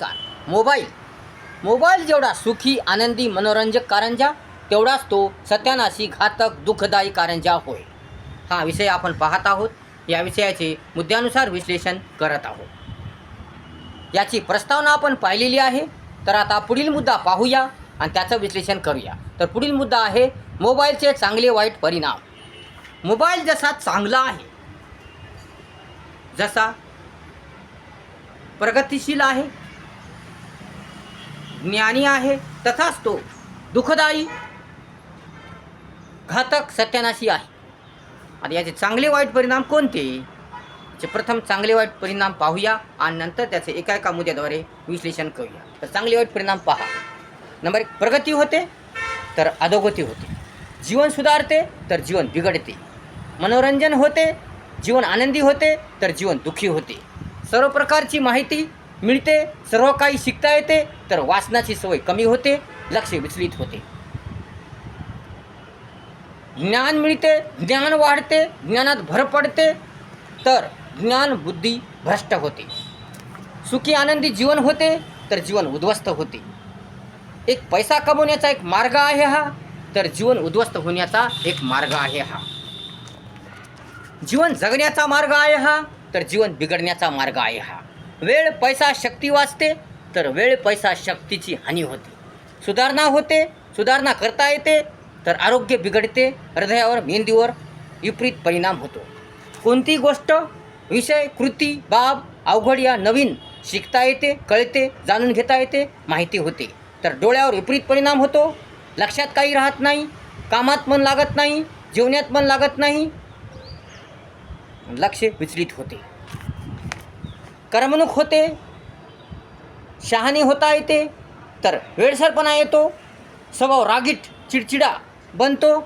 नमस्कार. Mobile. Mobile जेवढा सुखी आनंदी मनोरंजक कारंजा तेवढाच तो सत्यानाशी घातक दुःखदायी कारंजा होय. हा विषय आपण पाहत आहोत. या विषयाचे मुद्द्यानुसार विश्लेषण करत आहोत. याची प्रस्तावना आपण पाहिलेली आहे. तर आता पुढील मुद्दा पाहूया आणि त्याचं विश्लेषण करूया. तर पुढील मुद्दा आहे मोबाईलचे चांगले वाईट परिणाम. मोबाईल जसा चांगला आहे जसा प्रगतिशील आहे ज्ञानी आहे तसाच तो दुःखदायी घातक सत्यानाशी आहे. आता याचे चांगले वाईट परिणाम कोणते? याचे प्रथम चांगले वाईट परिणाम पाहूया आणि नंतर त्याचे एका एका मुद्द्याद्वारे विश्लेषण करूया. तर चांगले वाईट परिणाम पहा. नंबर एक प्रगती होते तर अधोगती होते. जीवन सुधारते तर जीवन बिघडते. मनोरंजन होते जीवन आनंदी होते तर जीवन दुःखी होते. सर्व प्रकारची माहिती मिळते सर्व काही शिकता येते तर वाचनाची सवय कमी होते लक्ष विचलित होते. ज्ञान मिळते ज्ञान वाढते ज्ञानात भर पडते तर ज्ञान बुद्धी भ्रष्ट होते. सुखी आनंदी जीवन होते तर जीवन उद्ध्वस्त होते. एक पैसा कमवण्याचा एक मार्ग आहे हा तर जीवन उद्ध्वस्त होण्याचा एक मार्ग आहे हा. जीवन जगण्याचा मार्ग आहे हा तर जीवन बिघडण्याचा मार्ग आहे हा. वेळ पैसा शक्ती वाचते तर वेळ पैसा शक्तीची हानी होते. सुधारणा होते सुधारणा करता येते तर आरोग्य बिघडते हृदयावर मेंदीवर विपरीत परिणाम होतो. कोणती गोष्ट विषय कृती बाब अवघड या नवीन शिकता येते कळते जाणून घेता येते माहिती होते. तर डोळ्यावर विपरीत परिणाम होतो लक्षात काही राहत नाही कामात मन लागत नाही जीवनात मन लागत नाही लक्ष विचलित होते. करमणूक होते शहाणी होता येते तर वेळसरपणा येतो स्वभाव रागीट चिडचिडा बनतो.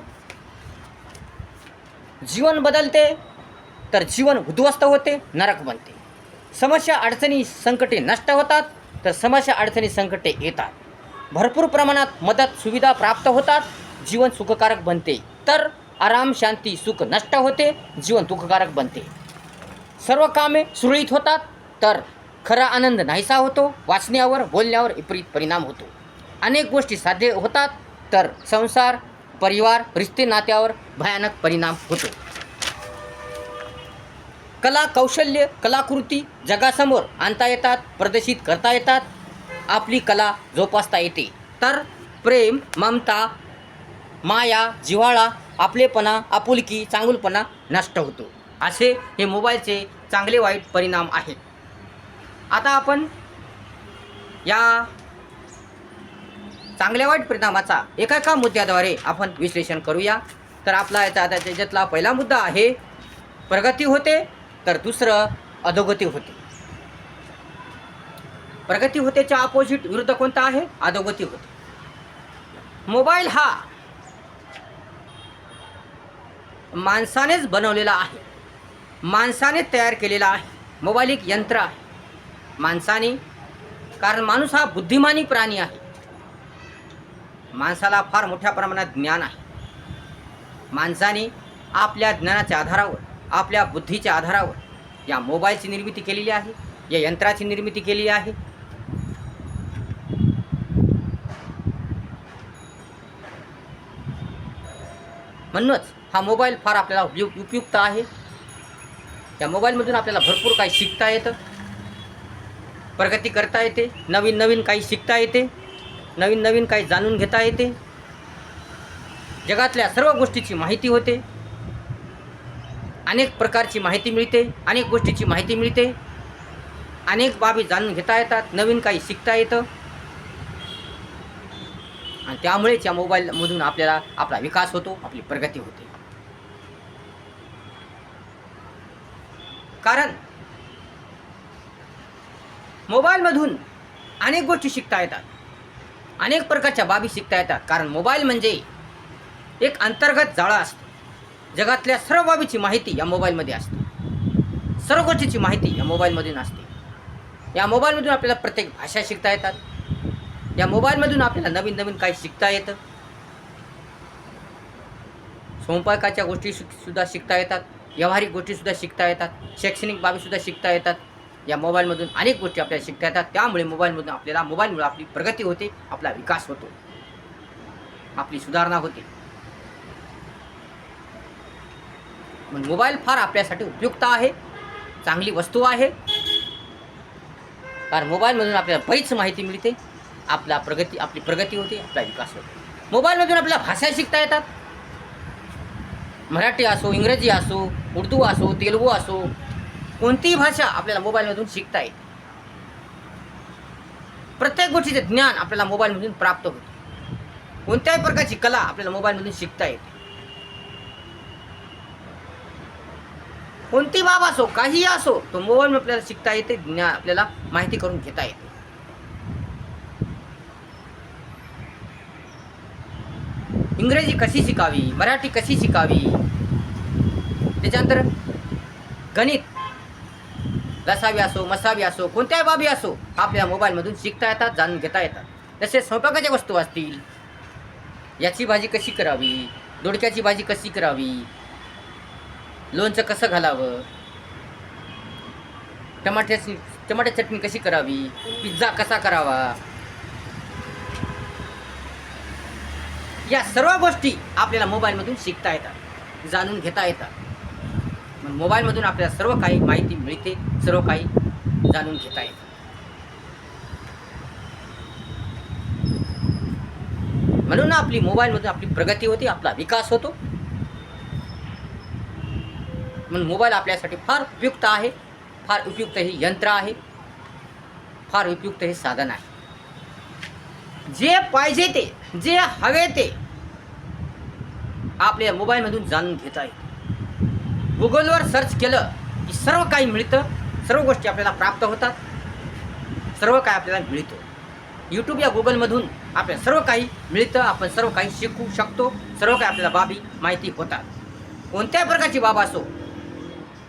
जीवन बदलते तर जीवन उद्ध्वस्त होते नरक बनते. समस्या अडचणी संकटे नष्ट होतात तर समस्या अडचणी संकटे येतात. भरपूर प्रमाणात मदत सुविधा प्राप्त होतात जीवन सुखकारक बनते. तर आराम शांती सुख नष्ट होते जीवन दुःखकारक बनते. सर्व कामे सुरळीत होतात तर खरा आनंद नाहीसा होतो वाचण्यावर बोलण्यावर विपरीत परिणाम होतो. अनेक गोष्टी साध्य होतात तर संसार परिवार रिश्ते नात्यावर भयानक परिणाम होतो. कला कौशल्य कलाकृती जगासमोर आणता येतात प्रदर्शित करता येतात. आपली कला जोपासता येते. तर प्रेम ममता माया जिव्हाळा आपलेपणा आपुलकी चांगुलपणा नष्ट होतो. असे हे मोबाईलचे चांगले वाईट परिणाम आहेत. आता आपण या चांगल्या वाईट परिणामाचा एका एका मुद्द्याद्वारे आपण विश्लेषण करूया. तर आपला याचा आता त्याच्यातला पहिला मुद्दा आहे प्रगती होते तर दुसरं अधोगती होते. प्रगती होतेच्या अपोजिट विरुद्ध कोणता आहे? अधोगती होते. मोबाईल हा माणसानेच बनवलेला आहे. माणसाने तयार केलेला आहे. मोबाईल एक यंत्र आहे. माणसाने कारण माणूस हा बुद्धिमानी प्राणी आहे. माणसाला फार मोठ्या प्रमाणात ज्ञान आहे. माणसाने आपल्या ज्ञानाच्या आधारावर आपल्या बुद्धीच्या आधारावर या मोबाईलची निर्मिती केलेली आहे या यंत्राची निर्मिती केली आहे. म्हणूनच हा मोबाईल फार आपल्याला उपयुक्त आहे. या मोबाईलमधून आपल्याला भरपूर काही शिकता येतं. प्रगती करता येते नवीन नवीन काही शिकता येते नवीन नवीन काही जाणून घेता येते. जगातल्या सर्व गोष्टीची माहिती होते. अनेक प्रकारची माहिती मिळते अनेक गोष्टीची माहिती मिळते. अनेक बाबी जाणून घेता येतात नवीन काही शिकता येतं. आणि त्यामुळेच या मोबाईलमधून आपल्याला आपला विकास होतो आपली प्रगती होते. कारण मोबाईलमधून अनेक गोष्टी शिकता येतात. अनेक प्रकारच्या बाबी शिकता येतात. कारण मोबाईल म्हणजे एक अंतर्गत जाळा असतो. जगातल्या सर्व बाबीची माहिती या मोबाईलमध्ये असते. सर्व गोष्टीची माहिती या मोबाईलमधून असते. या मोबाईलमधून आपल्याला प्रत्येक भाषा शिकता येतात. या मोबाईलमधून आपल्याला नवीन नवीन काही शिकता येतं. स्वयंपाकाच्या गोष्टी सुद्धा शिकता येतात. व्यावहारिक गोष्टीसुद्धा शिकता येतात. शैक्षणिक बाबीसुद्धा शिकता येतात. या मोबाईलमधून अनेक गोष्टी आपल्याला शिकता येतात. त्यामुळे मोबाईलमधून आपल्याला मोबाईलमुळे आपली प्रगती होते आपला विकास होतो. आपली सुधारणा होते. मग मोबाईल फार आपल्यासाठी उपयुक्त आहे चांगली वस्तू आहे. कारण मोबाईलमधून आपल्याला बरीच माहिती मिळते. आपला प्रगती आपली प्रगती होते आपला विकास होतो. मोबाईलमधून आपल्याला भाषा शिकता येतात. मराठी असो इंग्रजी असो उर्दू असो तेलुगू असो कोणतीही भाषा आपल्याला मोबाईलमधून शिकता येते प्रत्येक गोष्टीचे ज्ञान आपल्याला मोबाईलमधून प्राप्त होते. कोणत्याही प्रकारची कला आपल्याला मोबाईलमधून शिकता येते कोणती बाब असो काहीही असो तो मोबाईल आपल्याला शिकता येते ज्ञान आपल्याला माहिती करून घेता येते. इंग्रजी कशी शिकावी मराठी कशी शिकावी? त्याच्यानंतर गणित. रसावी असो मसावी असो कोणत्याही बाबी असो आपल्या मोबाईलमधून शिकता येतात जाणून घेता येतात. तसेच स्वयंपाकाच्या वस्तू असतील. याची भाजी कशी करावी? दोडक्याची भाजी कशी करावी? लोणचं कसं घालावं? टमाट्याची टमाटे चटणी कशी करावी? पिझ्झा कसा करावा? या सर्व गोष्टी आपल्याला मोबाईलमधून शिकता येतात जाणून घेता येतात. मोबाईलमधून आपल्याला सर्व काही माहिती मिळते सर्व काही जाणून घेता येते. म्हणून आपली मोबाईलमधून आपली प्रगती होते आपला विकास होतो. म्हणून मोबाईल आपल्यासाठी फार उपयुक्त आहे फार उपयुक्त हे यंत्र आहे फार उपयुक्त हे साधन आहे. जे पाहिजे ते जे हवे ते आपल्या मोबाईलमधून जाणून घेता येते. गुगलवर सर्च केलं की सर्व काही मिळतं सर्व गोष्टी आपल्याला प्राप्त होतात सर्व काही आपल्याला मिळतं. यूट्यूब या गुगलमधून आपल्याला सर्व काही मिळतं आपण सर्व काही शिकू शकतो सर्व काही आपल्याला बाबी माहिती होतात. कोणत्याही प्रकारची बाब असो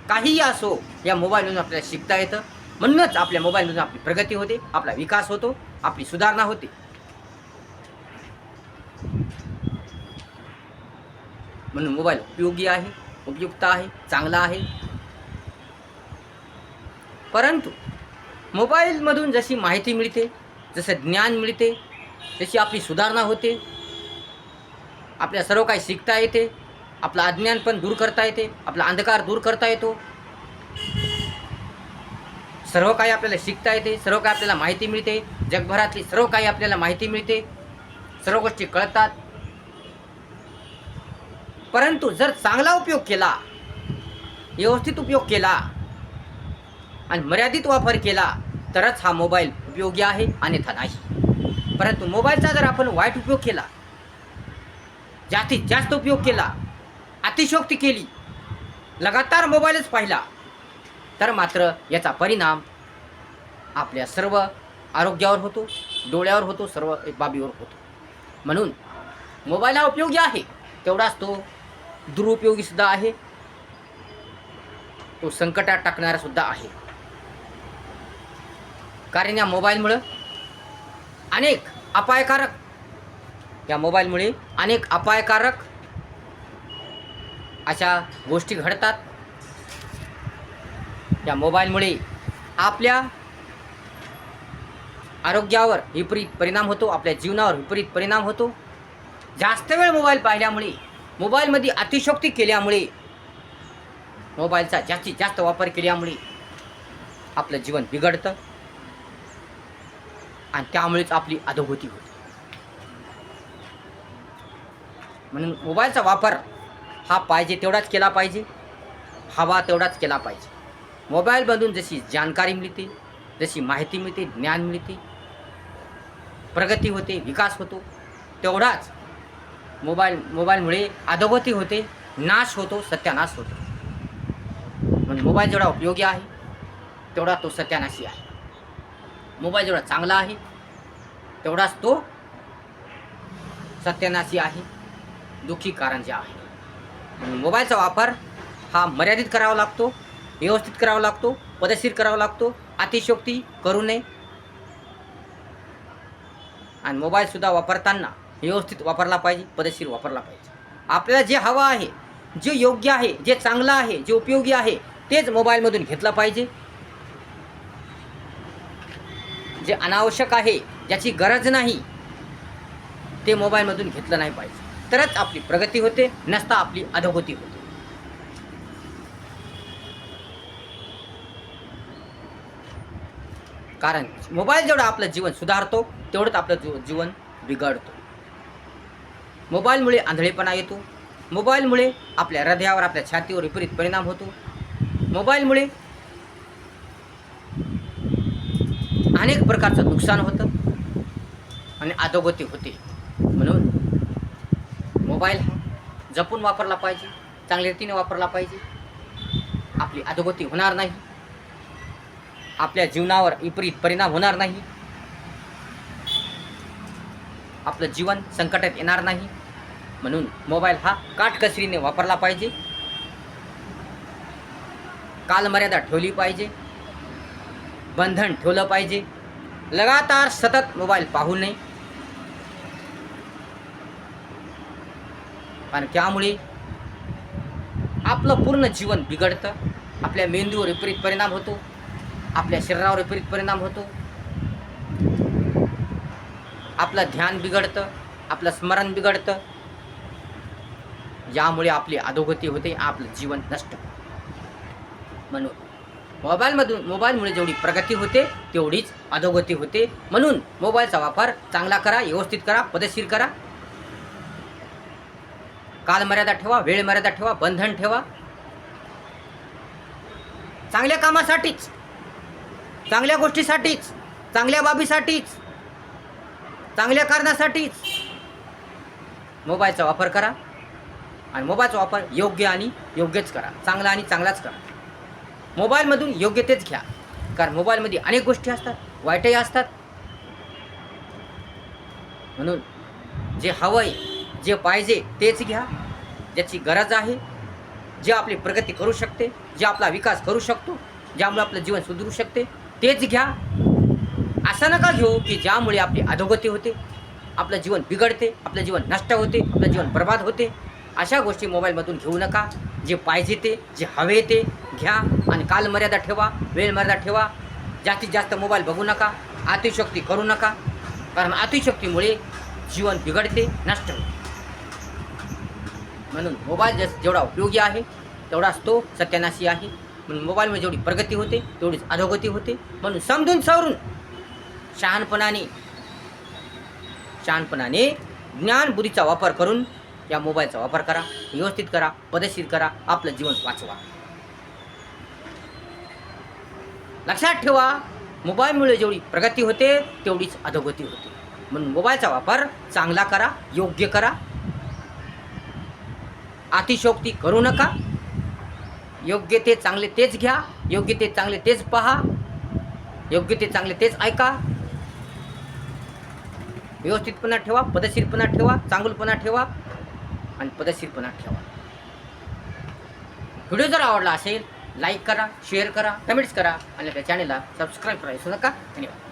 काहीही असो या मोबाईलमधून आपल्याला शिकता येतं. म्हणूनच आपल्या मोबाईलमधून आपली प्रगती होते आपला विकास होतो आपली सुधारणा होते. म्हणून मोबाईल उपयोगी आहे. उपयुक्त आहे चांगला आहे. परंतु मोबाईलमधून जशी माहिती मिळते जसं ज्ञान मिळते तशी आपली सुधारणा होते. आपल्या सर्व काही शिकता येते आपलं अज्ञान पण दूर करता येते आपला अंधकार दूर करता येतो. सर्व काही आपल्याला शिकता येते सर्व काही आपल्याला माहिती मिळते जगभरातली सर्व काही आपल्याला माहिती मिळते. सर्व गोष्टी कळतात परंतु जर चांगला उपयोग केला व्यवस्थित उपयोग केला आणि मर्यादित वापर केला तरच हा मोबाईल उपयोगी आहे अन्यथा नाही. परंतु मोबाईलचा जर आपण वाईट उपयोग केला जास्तीत जास्त उपयोग केला अतिशोक्ती केली लगातार मोबाईलच पाहिला तर मात्र याचा परिणाम आपल्या सर्व आरोग्यावर होतो डोळ्यावर होतो सर्व बाबीवर होतो. म्हणून मोबाईल हा उपयोगी आहे तेवढाच तो दुरुपयोगीसुद्धा आहे. तो संकटात टाकणारासुद्धा आहे. कारण या मोबाईलमुळं अनेक अपायकारक या मोबाईलमुळे अनेक अपायकारक अशा गोष्टी घडतात. या मोबाईलमुळे आपल्या आरोग्यावर विपरीत परिणाम होतो आपल्या जीवनावर विपरीत परिणाम होतो. जास्त वेळ मोबाईल पाहिल्यामुळे मोबाईलमध्ये अतिशोक्ती केल्यामुळे मोबाईलचा जास्तीत जास्त वापर केल्यामुळे आपलं जीवन बिघडतं आणि त्यामुळेच आपली अधोगती होते. म्हणून मोबाईलचा वापर हा पाहिजे तेवढाच केला पाहिजे हवा तेवढाच केला पाहिजे. मोबाईलमधून जशी जानकारी मिळते जशी माहिती मिळते ज्ञान मिळते प्रगती होते विकास होतो तेवढाच मोबाईल मोबाईलमुळे अधोगती होते नाश होतो सत्यानाश होतो. म्हणजे मोबाईल जेवढा उपयोगी आहे तेवढा तो सत्यानाशी आहे. मोबाईल जेवढा चांगला आहे तेवढाच तो सत्यानाशी आहे दुःखी कारण जे आहे. मोबाईलचा वापर हा मर्यादित करावा लागतो व्यवस्थित करावा लागतो पदशीर करावा लागतो अतिशोक्ती करू नये. आणि मोबाईलसुद्धा वापरताना व्यवस्थित वापरला पाहिजे पदशीर वापरला पाहिजे. आपल्याला जे हवं आहे जे योग्य आहे जे चांगलं आहे जे उपयोगी आहे तेच मोबाईलमधून घेतलं पाहिजे. जे अनावश्यक आहे ज्याची गरज नाही ते मोबाईलमधून घेतलं नाही पाहिजे. तरच आपली प्रगती होते नसता आपली अधोगती होते. कारण मोबाईल जेवढं आपलं जीवन सुधारतो तेवढंच आपलं जीवन बिघडतो. मोबाईलमुळे आंधळेपणा येतो. मोबाईलमुळे आपल्या हृदयावर आपल्या छातीवर विपरीत परिणाम होतो. मोबाईलमुळे अनेक प्रकारचं नुकसान होतं आणि अधोगती होते. म्हणून मोबाईल हा जपून वापरला पाहिजे चांगल्या रीतीने वापरला पाहिजे. आपली अधोगती होणार नाही. आपल्या जीवनावर विपरीत परिणाम होणार नाही. आपलं जीवन संकटात येणार नाही. म्हणून मोबाईल हा काटकसरीने वापरला पाहिजे. कालमर्यादा ठेवली पाहिजे. बंधन ठेवलं पाहिजे. लगातार सतत मोबाईल पाहू नये. कारण त्यामुळे आपलं पूर्ण जीवन बिघडतं. आपल्या मेंदूवर विपरीत परिणाम होतो. आपल्या शरीरावर विपरीत परिणाम होतो. आपलं ध्यान बिघडतं. आपलं स्मरण बिघडतं. यामुळे आपली अधोगती होते आपलं जीवन नष्ट. म्हणून मोबाईलमधून मोबाईलमुळे जेवढी प्रगती होते तेवढीच अधोगती होते. म्हणून मोबाईलचा वापर चांगला करा व्यवस्थित करा पदशीर करा. कालमर्यादा ठेवा वेळ मर्यादा ठेवा बंधन ठेवा. चांगल्या कामासाठीच चांगल्या गोष्टीसाठीच चांगल्या बाबीसाठीच चांगल्या कारणासाठीच मोबाईलचा वापर करा. आणि मोबाईलचा वापर योग्य आणि योग्यच करा. चांगला आणि चांगलाच करा. मोबाईलमधून योग्य तेच घ्या. कारण मोबाईलमध्ये अनेक गोष्टी असतात वाईटही असतात. म्हणून जे हवं आहे जे पाहिजे तेच घ्या. ज्याची गरज आहे जे आपली प्रगती करू शकते जे आपला विकास करू शकतो ज्यामुळे आपलं जीवन सुधरू शकते तेच घ्या. असं नका घेऊ की ज्यामुळे आपली अधोगती होते आपलं जीवन बिघडते आपलं जीवन नष्ट होते आपलं जीवन बर्बाद होते. अशा गोष्टी मोबाईलमधून घेऊ नका. जे पाहिजे ते जे हवे ते घ्या आणि कालमर्यादा ठेवा वेळमर्यादा ठेवा. जास्तीत जास्त मोबाईल बघू नका अतिशक्ती करू नका कारण अतिशक्तीमुळे जीवन बिघडते नष्ट होते. म्हणून मोबाईल जस जेवढा उपयोगी आहे तेवढाच तो सत्यानाशी आहे. म्हणून मोबाईलमध्ये जेवढी प्रगती होते तेवढीच अधोगती होते. म्हणून समजून सवरून शहाणपणाने शहाणपणाने ज्ञानबुद्धीचा वापर करून या मोबाईलचा वापर करा व्यवस्थित करा पदशीर करा आपलं जीवन वाचवा. लक्षात ठेवा मोबाईलमुळे जेवढी प्रगती होते तेवढीच अधोगती होते. म्हणून मोबाईलचा वापर चांगला करा योग्य करा. अतिशोक्ती करू नका. योग्य ते चांगले तेच घ्या योग्य ते चांगले तेच पहा योग्य ते चांगले तेच ऐका. व्यवस्थितपणा ठेवा पदशीरपणा ठेवा चांगलपणा ठेवा. आणि पदशीरपणा ठेवा. व्हिडिओ जर आवडला असेल लाईक करा शेअर करा कमेंट्स करा आणि आपल्या चॅनलला सबस्क्राईब करा. विसरू नका धन्यवाद.